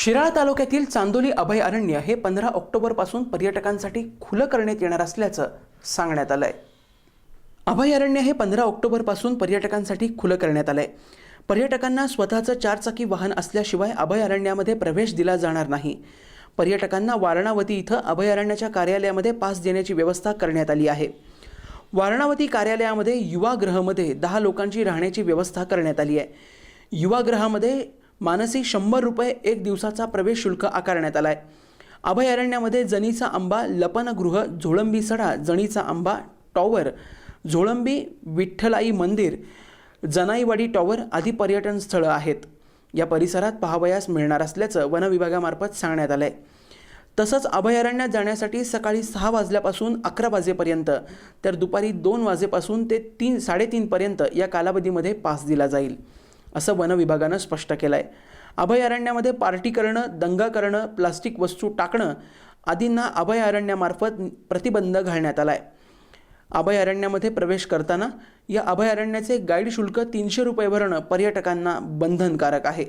शिराळा तालुक्यातील चांदोली अभयारण्य हे पंधरा ऑक्टोबरपासून पर्यटकांसाठी खुलं करण्यात येणार असल्याचं सांगण्यात आलं आहे अभयारण्य हे पंधरा ऑक्टोबरपासून पर्यटकांसाठी खुलं करण्यात आलं आहे पर्यटकांना स्वतःचं चारचाकी वाहन असल्याशिवाय अभयारण्यामध्ये प्रवेश दिला जाणार नाही. पर्यटकांना वारणावती इथं अभयारण्याच्या कार्यालयामध्ये पास देण्याची व्यवस्था करण्यात आली आहे. वारणावती कार्यालयामध्ये युवागृहामध्ये दहा लोकांची राहण्याची व्यवस्था करण्यात आली आहे. युवागृहामध्ये मानसी शंभर रुपये एक दिवसाचा प्रवेश शुल्क आकारण्यात आला आहे अभयारण्यामध्ये जणीचा आंबा लपनगृह झोळंबी सडा जणीचा आंबा टॉवर झोळंबी विठ्ठलाई मंदिर जनाईवाडी टॉवर आदी पर्यटन स्थळं आहेत. या परिसरात पहावयास मिळणार असल्याचं वन विभागामार्फत सांगण्यात आलं आहे तसंच अभयारण्यात जाण्यासाठी सकाळी सहा वाजल्यापासून अकरा वाजेपर्यंत तर दुपारी दोन वाजेपासून ते तीन साडेतीनपर्यंत या कालावधीमध्ये पास दिला जाईल. असं वन विभागानं स्पष्ट केलं आहे अभयारण्यामध्ये पार्टी करणं दंगा करणं प्लास्टिक वस्तू टाकणं आदींना अभयारण्यामार्फत प्रतिबंध घालण्यात आला आहे अभयारण्यामध्ये प्रवेश करताना या अभयारण्याचे गाईड शुल्क तीनशे रुपये भरणं पर्यटकांना बंधनकारक आहे.